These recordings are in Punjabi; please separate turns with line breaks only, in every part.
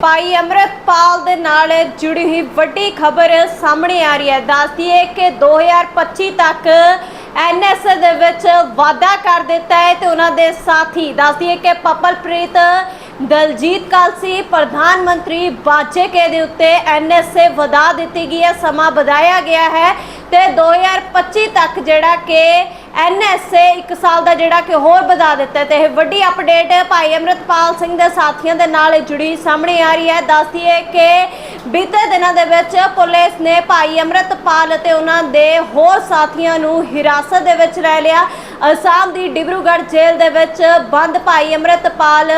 ਭਾਈ ਅੰਮ੍ਰਿਤਪਾਲ ਦੇ ਨਾਲ ਜੁੜੀ ਹੋਈ ਵੱਡੀ ਖਬਰ ਸਾਹਮਣੇ ਆ ਰਹੀ ਹੈ। ਦੱਸਦੀ ਹੈ ਕਿ 2025 ਤੱਕ ਐਨਐਸਏ ਦੇ ਵਿੱਚ ਵਾਅਦਾ ਕਰ ਦਿੱਤਾ ਹੈ ਤੇ ਉਹਨਾਂ ਦੇ ਸਾਥੀ ਦੱਸਦੀ ਹੈ ਕਿ ਪਪਲਪ੍ਰੀਤ ਦਲਜੀਤ ਕਾਲਸੀ ਪ੍ਰਧਾਨ ਮੰਤਰੀ ਬਾਜੇਕੇ ਦੇ ਉੱਤੇ ਐਨਐਸਏ ਵਧਾ ਦਿੱਤੀ ਗਈ ਹੈ, ਸਮਾਂ ਵਧਾਇਆ ਗਿਆ ਹੈ ਤੇ 2025 ਤੱਕ ਜਿਹੜਾ ਕਿ ਐਨਐਸਏ 1 ਸਾਲ ਦਾ ਜਿਹੜਾ ਕਿ ਹੋਰ ਵਧਾ ਦਿੱਤਾ ਹੈ ਤੇ ਇਹ ਵੱਡੀ ਅਪਡੇਟ ਭਾਈ ਅਮਰਤਪਾਲ ਸਿੰਘ ਦੇ ਸਾਥੀਆਂ ਦੇ ਨਾਲ ਜੁੜੀ ਸਾਹਮਣੇ ਆ ਰਹੀ ਹੈ। ਦੱਸਦੀ ਹੈ ਕਿ ਬੀਤੇ ਦਿਨਾਂ ਦੇ ਵਿੱਚ ਪੁਲਿਸ ਨੇ ਭਾਈ ਅਮਰਤਪਾਲ ਅਤੇ ਉਹਨਾਂ ਦੇ ਹੋਰ ਸਾਥੀਆਂ ਨੂੰ ਹਿਰਾਸਤ ਦੇ ਵਿੱਚ ਲੈ ਲਿਆ। ਅਸਾਮ ਦੀ ਡਿਬਰੂਗੜ੍ਹ ਜੇਲ੍ਹ ਦੇ ਵਿੱਚ ਬੰਦ ਭਾਈ ਅਮਰਤਪਾਲ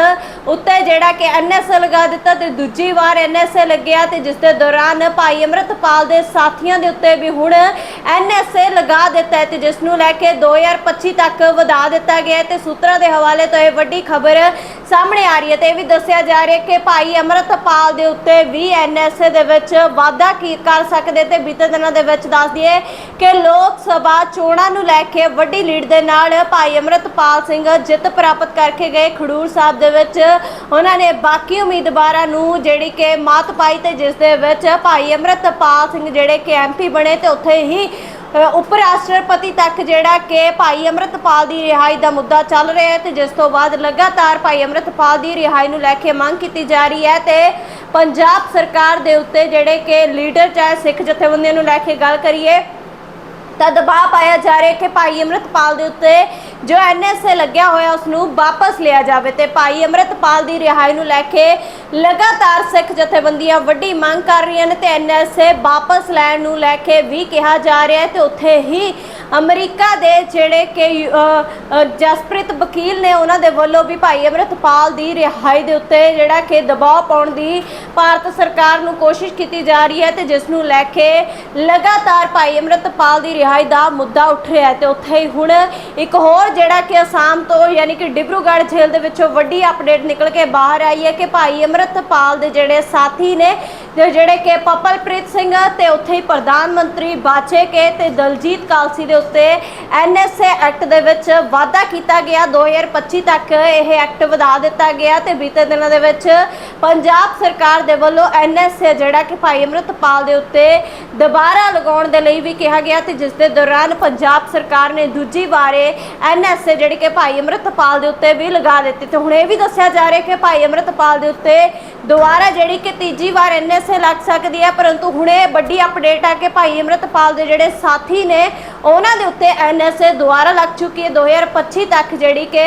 ਉੱਤੇ ਜਿਹੜਾ ਕਿ ਐਨਐਸਏ ਲਗਾ ਦਿੱਤਾ ਤੇ ਦੂਜੀ ਵਾਰ ਐਨਐਸਏ ਲੱਗਿਆ ਤੇ ਜਿਸ ਦੇ ਦੌਰਾਨ ਭਾਈ ਅਮਰਤਪਾਲ ਦੇ ਸਾਥੀਆਂ ਦੇ ਉੱਤੇ ਵੀ ਹੁਣ ਐਨਐਸਏ ਲਗਾ ਦਿੱਤਾ ਹੈ ਤੇ ਜਿਸ ਨੂੰ ਲੈ ਕੇ 2025 ਤੱਕ ਵਧਾ ਦਿੱਤਾ ਗਿਆ ਹੈ ਤੇ ਸੂਤਰਾਂ ਦੇ ਹਵਾਲੇ ਤੋਂ ਇਹ ਵੱਡੀ ਖਬਰ ਸਾਹਮਣੇ ਆ ਰਹੀ ਹੈ ਤੇ ਇਹ ਵੀ ਦੱਸਿਆ ਜਾ ਰਿਹਾ ਕਿ ਭਾਈ ਅਮਰਤਪਾਲ ਦੇ ਉੱਤੇ ਵੀ ਐਨਐਸਏ ਦੇ ਵਿੱਚ ਵਾਅਦਾ ਕੀ ਕਰ ਸਕਦੇ ਤੇ ਬੀਤੇ ਦਿਨਾਂ ਦੇ ਵਿੱਚ ਦੱਸ ਦਈਏ ਕਿ ਲੋਕ ਸਭਾ ਚੋਣਾਂ ਨੂੰ ਲੈ ਕੇ ਵੱਡੀ ਲੀਡ ਦੇ ਨਾਲ ਭਾਈ ਅਮਰਤਪਾਲ ਸਿੰਘ ਜਿੱਤ ਪ੍ਰਾਪਤ ਕਰਕੇ ਗਏ। ਖਡੂਰ ਸਾਹਿਬ ਦੇ ਵਿੱਚ ਉਹਨਾਂ ਨੇ ਬਾਕੀ ਉਮੀਦਵਾਰਾਂ ਨੂੰ ਜਿਹੜੀ ਕਿ ਮਾਤ ਪਾਈ ਤੇ ਜਿਸ ਦੇ ਵਿੱਚ ਭਾਈ ਅਮਰਤਪਾਲ ਸਿੰਘ ਜਿਹੜੇ ਕਿ ਐਮਪੀ ਬਣੇ ਤੇ ਉੱਥੇ ਹੀ ਉਪ ਰਾਸ਼ਟਰਪਤੀ ਤੱਕ ਜਿਹੜਾ ਕਿ ਭਾਈ ਅਮਰਤਪਾਲ ਦੀ ਰਿਹਾਈ ਦਾ ਮੁੱਦਾ ਚੱਲ ਰਿਹਾ ਹੈ ਤੇ ਜਿਸ ਤੋਂ ਬਾਅਦ ਲਗਾਤਾਰ ਭਾਈ ਅਮਰਤਪਾਲ ਦੀ ਰਿਹਾਈ ਨੂੰ ਲੈ ਕੇ ਮੰਗ ਕੀਤੀ ਜਾ ਰਹੀ ਹੈ ਤੇ ਪੰਜਾਬ ਸਰਕਾਰ ਦੇ ਉੱਤੇ ਜਿਹੜੇ ਕਿ ਲੀਡਰ ਚਾਹੇ ਸਿੱਖ ਜਥੇਬੰਦੀਆਂ ਨੂੰ ਲੈ ਕੇ ਗੱਲ ਕਰੀਏ ਤਾਂ ਦਬਾਅ ਪਾਇਆ ਜਾ ਰਿਹਾ ਕਿ ਭਾਈ ਅਮਰਤਪਾਲ ਦੇ ਉੱਤੇ ਜੋ ਐਨਐਸਏ ਲੱਗਿਆ ਹੋਇਆ ਉਸ ਨੂੰ ਵਾਪਸ ਲਿਆ ਜਾਵੇ ਤੇ ਭਾਈ ਅਮਰਤਪਾਲ ਦੀ ਰਿਹਾਈ ਨੂੰ ਲੈ ਕੇ ਲਗਾਤਾਰ ਸਿੱਖ ਜਥੇਬੰਦੀਆਂ ਵੱਡੀ ਮੰਗ ਕਰ ਰਹੀਆਂ ਨੇ ਤੇ ਐਨਐਸਏ ਵਾਪਸ ਲੈਣ ਨੂੰ ਲੈ ਕੇ ਵੀ ਕਿਹਾ ਜਾ ਰਿਹਾ ਹੈ ਤੇ ਉੱਥੇ ਹੀ ਅਮਰੀਕਾ ਦੇ ਜਿਹੜੇ ਕਿ ਜਸਪ੍ਰੀਤ ਵਕੀਲ ਨੇ ਉਹਨਾਂ ਦੇ ਵੱਲੋਂ ਵੀ ਭਾਈ ਅਮਰਤਪਾਲ ਦੀ ਰਿਹਾਈ ਦੇ ਉੱਤੇ ਜਿਹੜਾ ਕਿ ਦਬਾਅ ਪਾਉਣ ਦੀ ਭਾਰਤ ਸਰਕਾਰ ਨੂੰ ਕੋਸ਼ਿਸ਼ ਕੀਤੀ ਜਾ ਰਹੀ ਹੈ ਤੇ ਜਿਸ ਨੂੰ ਲੈ ਕੇ ਲਗਾਤਾਰ ਭਾਈ ਅਮਰਤਪਾਲ ਦੀ ਰਿਹਾਈ ਦਾ ਮੁੱਦਾ ਉੱਠ ਰਿਹਾ ਹੈ ਤੇ ਉੱਥੇ ਹੀ ਹੁਣ ਇੱਕ ਹੋਰ ਜਿਹੜਾ ਕਿ ਅਸਾਮ ਤੋਂ ਯਾਨੀ ਕਿ ਡਿਬਰੂਗੜ੍ਹ ਜੇਲ੍ਹ ਦੇ ਵਿੱਚੋਂ ਵੱਡੀ ਅਪਡੇਟ ਨਿਕਲ ਕੇ ਬਾਹਰ ਆਈ ਹੈ ਕਿ ਭਾਈ ਅਮਰਤਪਾਲ ਦੇ ਜਿਹੜੇ ਸਾਥੀ ਨੇ ਤੇ ਜਿਹੜੇ ਕਿ ਪਪਲਪ੍ਰੀਤ ਸਿੰਘ ਤੇ ਉੱਥੇ ਹੀ ਪ੍ਰਧਾਨ ਮੰਤਰੀ ਬਾਚੇਕੇ ਤੇ ਦਲਜੀਤ ਕਾਲਸੀ ਦੇ ਉੱਤੇ ਐਨਐਸਏ ਐਕਟ ਦੇ ਵਿੱਚ ਵਾਅਦਾ ਕੀਤਾ ਗਿਆ। 2025 ਤੱਕ ਇਹ ਐਕਟ ਵਧਾ ਦਿੱਤਾ ਗਿਆ ਤੇ ਬੀਤੇ ਦਿਨਾਂ ਦੇ ਵਿੱਚ ਪੰਜਾਬ ਸਰਕਾਰ ਦੇ ਵੱਲੋਂ ਐਨਐਸਏ ਜਿਹੜਾ ਕਿ ਭਾਈ ਅਮਰਤਪਾਲ ਦੇ ਉੱਤੇ ਦੁਬਾਰਾ ਲਗਾਉਣ ਦੇ ਲਈ ਵੀ ਕਿਹਾ ਗਿਆ ਤੇ ਜਿਸ ਦੇ ਦੌਰਾਨ ਪੰਜਾਬ ਸਰਕਾਰ ਨੇ ਦੂਜੀ ਵਾਰੇ ਐਨਐਸਏ ਜਿਹੜੀ ਕਿ ਭਾਈ ਅਮਰਤਪਾਲ ਦੇ ਉੱਤੇ ਵੀ ਲਗਾ ਦਿੱਤੀ ਤੇ ਹੁਣ ਇਹ ਵੀ ਦੱਸਿਆ ਜਾ ਰਿਹਾ ਕਿ ਭਾਈ ਅਮਰਤਪਾਲ ਦੇ ਉੱਤੇ ਦੁਬਾਰਾ ਜਿਹੜੀ ਕਿ ਤੀਜੀ ਵਾਰ ਐਨਐਸਏ ਲੱਗ ਸਕਦੀ ਹੈ, ਪਰੰਤੂ ਹੁਣ ਇਹ ਵੱਡੀ ਅਪਡੇਟ ਆ ਕਿ ਭਾਈ ਅਮਰਤਪਾਲ ਦੇ ਜਿਹੜੇ ਸਾਥੀ ਨੇ, ਉਹਨਾਂ ਦੇ ਉੱਤੇ ਐਨਐਸਏ ਦੁਬਾਰਾ ਲੱਗ ਚੁੱਕੀ ਹੈ। 2025 ਤੱਕ ਜਿਹੜੀ ਕਿ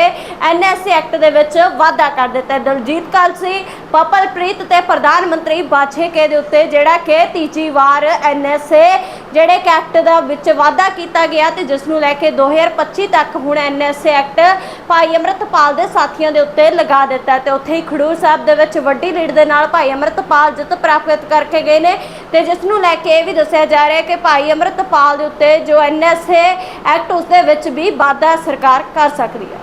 ਐਨਐਸਏ ਐਕਟ ਦੇ ਵਿੱਚ ਵਾਅਦਾ ਕਰ ਦਿੱਤਾ ਹੈ। ਦਲਜੀਤ ਕਾਲਸੀ ਕਪਲਪ੍ਰੀਤ ਤੇ ਪ੍ਰਧਾਨ ਮੰਤਰੀ ਬਾਛੇਕੇ ਦੇ ਉੱਤੇ ਜਿਹੜਾ ਕਿ ਤੀਜੀ ਵਾਰ ਐਨਐਸਏ ਜਿਹੜੇ ਕਿ ਐਕਟ ਦਾ ਵਿੱਚ ਵਾਅਦਾ ਕੀਤਾ ਗਿਆ ਤੇ ਜਿਸ ਨੂੰ ਲੈ ਕੇ 2025 ਤੱਕ ਹੁਣ ਐਨਐਸਏ ਐਕਟ ਭਾਈ ਅਮਰਤਪਾਲ ਦੇ ਸਾਥੀਆਂ ਦੇ ਉੱਤੇ ਲਗਾ ਦਿੱਤਾ ਹੈ ਤੇ ਉੱਥੇ ਹੀ ਖਡੂਰ ਸਾਹਿਬ ਦੇ ਵਿੱਚ ਵੱਡੀ ਲੀਡ ਦੇ ਨਾਲ ਭਾਈ ਅਮਰਤਪਾਲ ਜਿੱਤ ਪ੍ਰਾਪਤ ਕਰਕੇ ਗਏ ਨੇ ਤੇ ਜਿਸ ਨੂੰ ਲੈ ਕੇ ਇਹ ਵੀ ਦੱਸਿਆ ਜਾ ਰਿਹਾ ਹੈ ਕਿ ਭਾਈ ਅਮਰਤਪਾਲ ਦੇ ਉੱਤੇ ਜੋ ਐਨਐਸਏ ਐਕਟ ਉਸ ਦੇ ਵਿੱਚ ਵੀ ਵਾਧਾ ਸਰਕਾਰ ਕਰ ਸਕਦੀ ਹੈ।